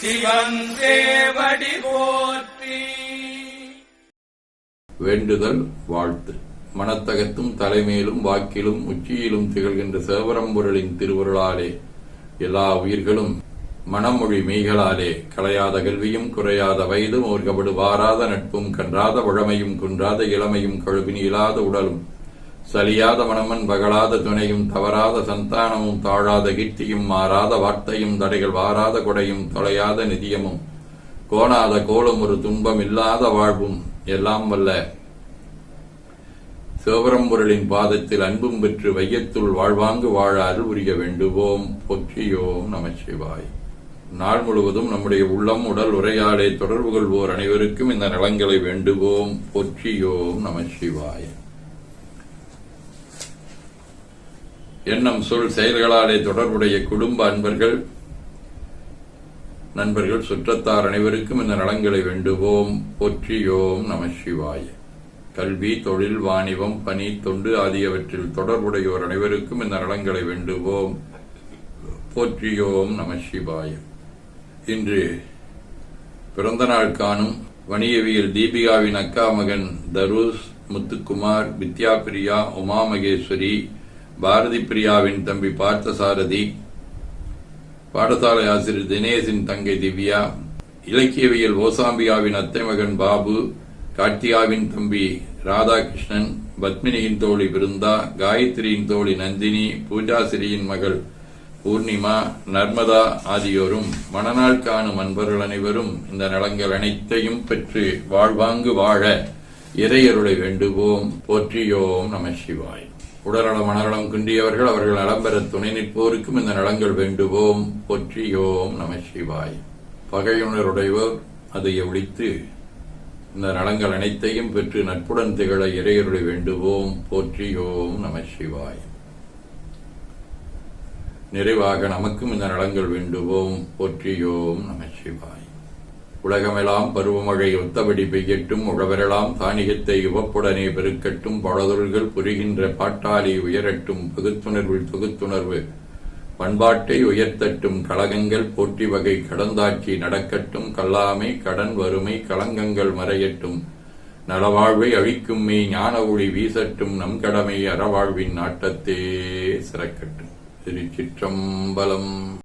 சிவன் போற்றி. வேண்டுதல் வாழ்த்து. மனத்தகத்தும் தலைமையிலும் வாக்கிலும் உச்சியிலும் திகழ்கின்ற சேவரம்பொருளின் திருவருளாலே எல்லா உயிர்களும் மனமொழி மெய்களாலே களையாத கல்வியும் குறையாத வயதும் ஓர்கபடு வாராத நட்பும் கன்றாத உழமையும் குன்றாத இளமையும் கழுவினி இல்லாத உடலும் சலியாத மனமன் பகலாத துணையும் தவறாத சந்தானமும் தாழாத கீர்த்தியும் மாறாத வார்த்தையும் தடைகள் வாராத கொடையும் தொலையாத நிதியமும் கோணாத கோலம் ஒரு துன்பம் இல்லாத வாழ்வும் எல்லாம் வல்ல. சிவபரம்பொருளின் பாதத்தில் அன்பும் பெற்று வையத்துள் வாழ்வாங்கு வாழ அருள் புரிய வேண்டுவோம். பொற்றியோம் நமச்சிவாய். நாள் முழுவதும் நம்முடைய உள்ளம் உடல் உரையாடை தொடர்பு கொள்வோர் அனைவருக்கும் இந்த நலங்களை வேண்டுவோம். பொற்றியோம் நமச்சிவாய். எண்ணம் சொல் செயல்களாலே தொடர்புடைய குடும்ப அன்பர்கள் நண்பர்கள் சுற்றத்தார் அனைவருக்கும் இந்த நலங்களை வேண்டுவோம். போற்றியோம் நமசிவாய கல்வி தொழில் வாணிபம் பணி தொண்டு ஆகியவற்றில் தொடர்புடையோர் அனைவருக்கும் இந்த நலங்களை வேண்டுவோம். போற்றியோம் நமசிவாய இன்று பிறந்த நாள் காணும் வணிகவியல் தீபிகாவின் அக்கா மகன் தருஷ் முத்துக்குமார் வித்யா பிரியா உமா மகேஸ்வரி பாரதி பிரியாவின் தம்பி பார்த்தசாரதி பாடசாலை ஆசிரியர் தினேஷின் தங்கை திவ்யா இலக்கியவியல் ஓசாம்பியாவின் அத்தை மகன் பாபு கார்த்தியாவின் தம்பி ராதாகிருஷ்ணன் பத்மினியின் தோழி பிருந்தா காயத்ரியின் தோழி நந்தினி பூஜாசிரியின் மகள் பூர்ணிமா நர்மதா ஆகியோரும் மணநாள் காணும் அன்பர்கள் அனைவரும் இந்த நலங்கள் அனைத்தையும் பெற்று வாழ்வாங்கு வாழ இறையருளை வேண்டுவோம். போற்றியோம் நம சிவாய். உடல்நலம் மனநலம் குன்றியவர்கள் அவர்கள் நலம்பெற துணை நிற்போருக்கும் இந்த நலங்கள் வேண்டுவோம். போற்றியோம் நம சிவாய். பகையுணருடையோர் அதை ஒழித்து இந்த நலங்கள் அனைத்தையும் பெற்று நட்புடன் திகழ இறையருளை வேண்டுவோம். போற்றியோம் நம சிவாய். நிறைவாக நமக்கும் இந்த நலங்கள் வேண்டுவோம். போற்றியோம் நம சிவாய். உலகமெல்லாம் பருவமழை ஒத்தபடி பெய்யட்டும் உழவரெல்லாம் தானியத்தை உவப்புடனே பெருக்கட்டும் பழதொருள்கள் புரிகின்ற பாட்டாளி உயரட்டும் பகுத்துணர்வில் தொகுத்துணர்வு பண்பாட்டை உயர்த்தட்டும் கழகங்கள் போற்றி வகை கடந்தாட்சி நடக்கட்டும் கல்லாமை கடன் வறுமை களங்கங்கள் மறையட்டும் நலவாழ்வை அழிக்கும் மே ஞான ஒளி வீசட்டும் நம் கடமை அறவாழ்வின் நாட்டத்தே சிறக்கட்டும். திருச்சிற்றம்பலம்.